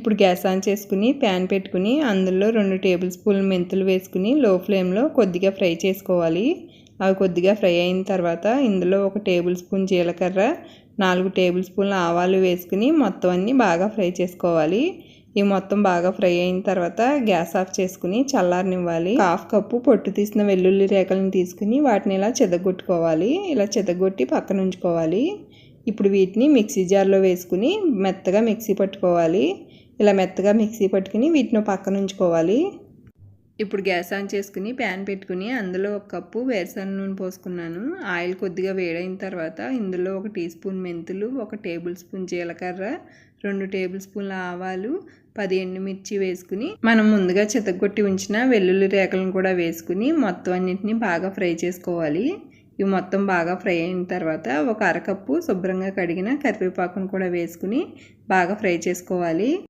ఇప్పుడు gas on చేసుకుని pan పెట్టుకుని అందులో రెండు టేబుల్ స్పూన్లు మెంతులు వేసుకుని లో ఫ్లేమ్లో కొద్దిగా ఫ్రై చేసుకోవాలి. అవి కొద్దిగా ఫ్రై అయిన తర్వాత ఇందులో ఒక టేబుల్ స్పూన్ జీలకర్ర నాలుగు టేబుల్ స్పూన్ల ఆవాలు వేసుకుని మొత్తం అన్నీ బాగా ఫ్రై చేసుకోవాలి. ఇవి మొత్తం బాగా ఫ్రై అయిన తర్వాత గ్యాస్ ఆఫ్ చేసుకుని చల్లారనివ్వాలి. హాఫ్ కప్పు పొట్టు తీసిన వెల్లుల్లి రేఖలను తీసుకుని వాటిని ఇలా చెదగొట్టుకోవాలి. ఇలా చెదగొట్టి పక్కన ఉంచుకోవాలి. ఇప్పుడు వీటిని మిక్సీ జార్లో వేసుకుని మెత్తగా మిక్సీ పట్టుకోవాలి. ఇలా మెత్తగా మిక్సీ పట్టుకుని వీటిని పక్కన ఉంచుకోవాలి. ఇప్పుడు గ్యాస్ ఆన్ చేసుకుని ప్యాన్ పెట్టుకుని అందులో ఒక కప్పు వేరుశనగ నూనె పోసుకున్నాను. ఆయిల్ కొద్దిగా వేడైన తర్వాత ఇందులో ఒక టీ స్పూన్ మెంతులు ఒక టేబుల్ స్పూన్ జీలకర్ర రెండు టేబుల్ స్పూన్ల ఆవాలు పది ఎండుమిర్చి వేసుకుని మనం ముందుగా చితగొట్టి ఉంచిన వెల్లుల్లి రేఖలను కూడా వేసుకుని మొత్తం అన్నింటినీ బాగా ఫ్రై చేసుకోవాలి. ఇవి మొత్తం బాగా ఫ్రై అయిన తర్వాత ఒక అరకప్పు శుభ్రంగా కడిగిన కరివేపాకును కూడా వేసుకుని బాగా ఫ్రై చేసుకోవాలి.